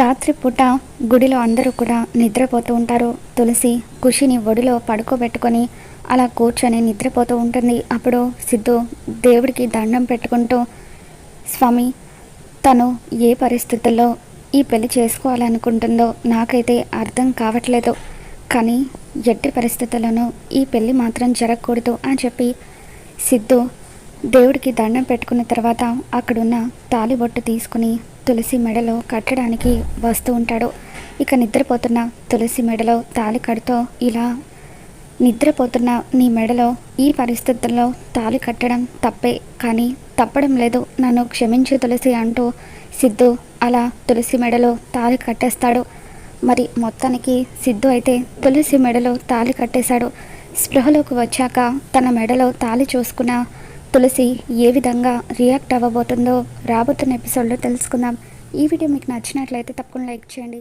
రాత్రిపూట గుడిలో అందరూ కూడా నిద్రపోతూ ఉంటారు. తులసి ఖుషిని ఒడిలో పడుకోబెట్టుకొని అలా కూర్చొని నిద్రపోతూ ఉంటుంది. అప్పుడు సిద్ధు దేవుడికి దండం పెట్టుకుంటూ స్వామి తను ఏ పరిస్థితుల్లో ఈ పెళ్ళి చేసుకోవాలనుకుంటుందో నాకైతే అర్థం కావట్లేదు. కానీ ఎట్టి పరిస్థితుల్లోనూ ఈ పెళ్ళి మాత్రం జరగకూడదు అని చెప్పి సిద్ధు దేవుడికి దండం పెట్టుకున్న తర్వాత అక్కడున్న తాలిబొట్టు తీసుకుని తులసి మెడలో కట్టడానికి వస్తూ ఉంటాడు. ఇక నిద్రపోతున్న తులసి మెడలో తాలి కడుతూ ఇలా నిద్రపోతున్న నీ మెడలో ఈ పరిస్థితుల్లో తాలి కట్టడం తప్పే కానీ తప్పడం లేదు. నన్ను క్షమించు తులసి అంటూ సిద్ధు అలా తులసి మెడలో తాలి కట్టేస్తాడు. మరి మొత్తానికి సిద్ధు అయితే తులసి మెడలో తాలి కట్టేశాడు. స్పృహలోకి వచ్చాక తన మెడలో తాలి చూసుకున్న తులసి ఏ విధంగా రియాక్ట్ అవ్వబోతుందో రాబోతున్న ఎపిసోడ్లో తెలుసుకుందాం. ఈ వీడియో మీకు నచ్చినట్లయితే తప్పకుండా లైక్ చేయండి.